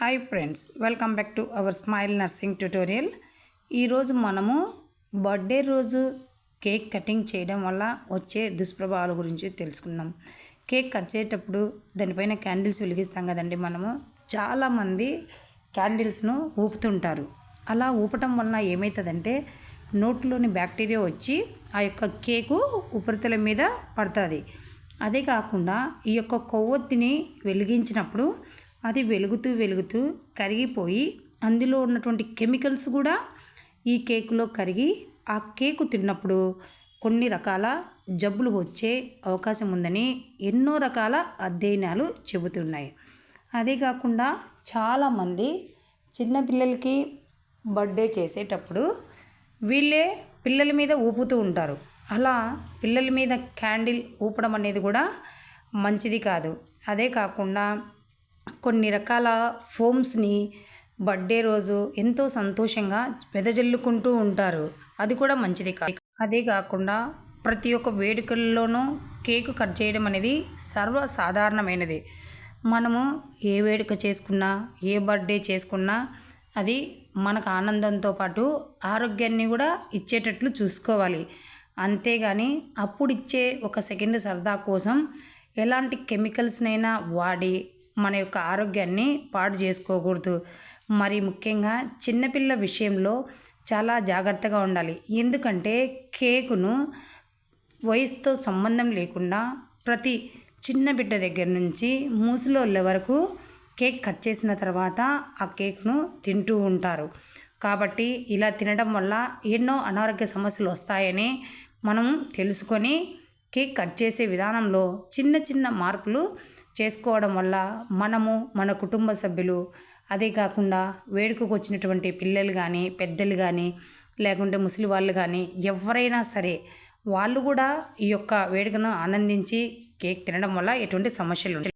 Hi friends welcome back to our smile nursing tutorial. ఈరోజు మనము birthday రోజు cake cutting చేయడం వల్ల వచ్చే దుష్ప్రభావాల గురించి తెలుసుకున్నాం కేక్ కట్ చేసేటప్పుడు దానిపైన క్యాండిల్స్ వెలిగిస్తాం కదండి మనము. చాలామంది క్యాండిల్స్ను ఊపుతుంటారు. అలా ఊపటం వలన ఏమవుతుందంటే నోట్లోని బ్యాక్టీరియా వచ్చి ఆ యొక్క కేకు ఉపరితలం మీద పడుతుంది. అదే కాకుండా ఈ యొక్క కొవ్వొత్తిని వెలిగించినప్పుడు అది వెలుగుతూ వెలుగుతూ కరిగిపోయి అందులో ఉన్నటువంటి కెమికల్స్ కూడా ఈ కేకులో కరిగి ఆ కేకు తిన్నప్పుడు కొన్ని రకాల జబ్బులు వచ్చే అవకాశం ఉందని ఎన్నో రకాల అధ్యయనాలు చెబుతున్నాయి. అదే కాకుండా చాలామంది చిన్నపిల్లలకి బర్త్డే చేసేటప్పుడు వీళ్ళే పిల్లల మీద ఊపుతూ ఉంటారు. అలా పిల్లల మీద క్యాండిల్ ఊపడం అనేది కూడా మంచిది కాదు. అదే కాకుండా కొన్ని రకాల ఫోమ్స్ని బర్త్డే రోజు ఎంతో సంతోషంగా వెదజల్లుకుంటూ ఉంటారు. అది కూడా మంచిది కాదు. అదే కాకుండా ప్రతి ఒక్క వేడుకల్లోనూ కేకు కట్ చేయడం అనేది సర్వసాధారణమైనది. మనము ఏ వేడుక చేసుకున్నా ఏ బర్త్డే చేసుకున్నా అది మనకు ఆనందంతో పాటు ఆరోగ్యాన్ని కూడా ఇచ్చేటట్లు చూసుకోవాలి. అంతేగాని అప్పుడు ఇచ్చే ఒక సెకండ్ సరదా కోసం ఎలాంటి కెమికల్స్నైనా వాడి మన యొక్క ఆరోగ్యాన్ని పాడు చేసుకోకూడదు. మరి ముఖ్యంగా చిన్నపిల్ల విషయంలో చాలా జాగ్రత్తగా ఉండాలి. ఎందుకంటే కేకును వయసుతో సంబంధం లేకుండా ప్రతి చిన్న బిడ్డ దగ్గర నుంచి మూసిలోళ్ళ వరకు కేక్ కట్ చేసిన తర్వాత ఆ కేక్ను తింటూ ఉంటారు. కాబట్టి ఇలా తినడం వల్ల ఎన్నో అనారోగ్య సమస్యలు వస్తాయని మనం తెలుసుకొని కేక్ కట్ చేసే విధానంలో చిన్న చిన్న మార్పులు చేసుకోవడం వల్ల మనము మన కుటుంబ సభ్యులు అదే కాకుండా వేడుకకు వచ్చినటువంటి పిల్లలు కానీ పెద్దలు కానీ లేకుంటే ముసలి వాళ్ళు కానీ ఎవరైనా సరే వాళ్ళు కూడా ఈ యొక్క వేడుకను ఆనందించి కేక్ తినడం వల్ల ఎటువంటి సమస్యలు ఉంటాయి